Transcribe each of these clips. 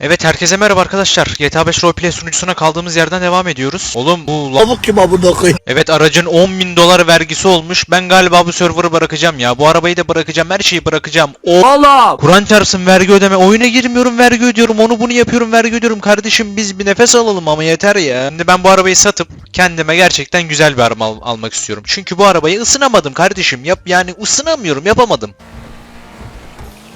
Evet herkese merhaba arkadaşlar. GTA 5 Roleplay sunucusuna kaldığımız yerden devam ediyoruz. Oğlum bu la- Lavuk kim amına koyayım? Evet aracın 10 bin dolar vergisi olmuş. Ben galiba bu server'ı bırakacağım ya. Bu arabayı da bırakacağım. Her şeyi bırakacağım. O Oğlum! Kur'an çarpsın vergi ödeme. Oyuna girmiyorum vergi ödüyorum. Onu bunu yapıyorum vergi ödüyorum. Kardeşim biz bir nefes alalım ama yeter ya. Şimdi ben bu arabayı satıp kendime gerçekten güzel bir araba al- almak istiyorum. Çünkü bu arabayı ısınamadım kardeşim. Yap yani ısınamıyorum yapamadım.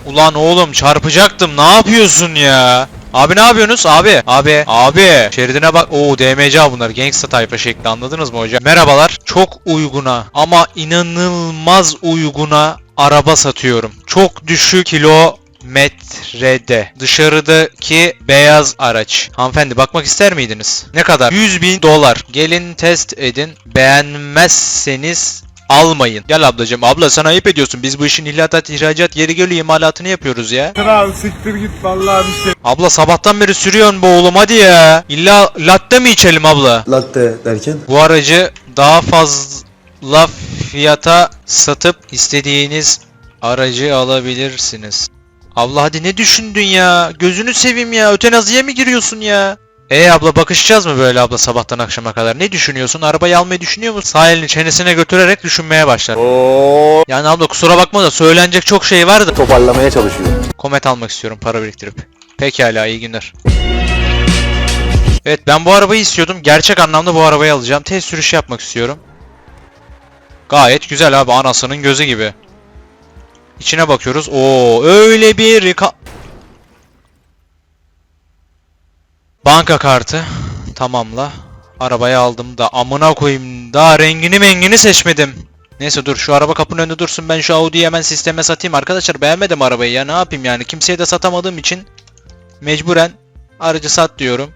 Ulan oğlum çarpacaktım. Ne yapıyorsun ya? Abi ne yapıyorsunuz? Abi. Abi. Abi. Şeridine bak. Oo DMC bunlar. Gangsta tayfa şekli anladınız mı hocam? Merhabalar. Çok uyguna ama inanılmaz uyguna araba satıyorum. Çok düşük kilometrede. Dışarıdaki beyaz araç. Hanımefendi bakmak ister miydiniz? Ne kadar? 100 bin dolar. Gelin test edin. Beğenmezseniz almayın. Gel ablacığım. Abla sen ayıp ediyorsun. Biz bu işin ihlatat, ihracat, yeri geliyor imalatını yapıyoruz ya. Kral siktir git vallahi bir şey. Abla sabahtan beri sürüyorsun bu oğlum hadi ya. İlla latte mi içelim abla? Latte derken? Bu aracı daha fazla fiyata satıp istediğiniz aracı alabilirsiniz. Abla hadi ne düşündün ya? Gözünü seveyim ya. Ötenaziye mi giriyorsun ya? E abla bakışacağız mı böyle abla sabahtan akşama kadar? Ne düşünüyorsun? Arabayı almayı düşünüyor musun? Sağ elini çenesine götürerek düşünmeye başlar. Oo. Yani abla kusura bakma da söylenecek çok şey var da. Toparlamaya çalışıyor. Komet almak istiyorum para biriktirip. Pekala iyi günler. Evet ben bu arabayı istiyordum. Gerçek anlamda bu arabayı alacağım. Test sürüşü yapmak istiyorum. Gayet güzel abi anasının gözü gibi. İçine bakıyoruz. Oo öyle bir Banka kartı. Tamamla. Arabayı aldım da amına koyayım. Daha rengini mengini seçmedim. Neyse dur şu araba kapının önünde dursun ben şu Audi'yi hemen sisteme satayım arkadaşlar beğenmedim arabayı ya ne yapayım yani kimseye de satamadığım için mecburen aracı sat diyorum.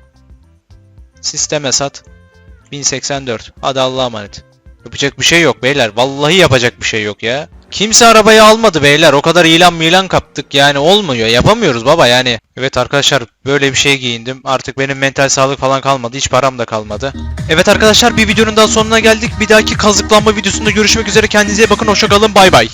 Sisteme sat. 1084. Hadi Allah'a emanet. Yapacak bir şey yok beyler. Vallahi yapacak bir şey yok ya. Kimse arabayı almadı beyler. O kadar ilan milan kaptık yani olmuyor. Yapamıyoruz baba yani. Evet arkadaşlar böyle bir şey giyindim. Artık benim mental sağlık falan kalmadı. Hiç param da kalmadı. Evet arkadaşlar bir videonun daha sonuna geldik. Bir dahaki kazıklanma videosunda görüşmek üzere. Kendinize bakın. Hoşçakalın. Bay bay.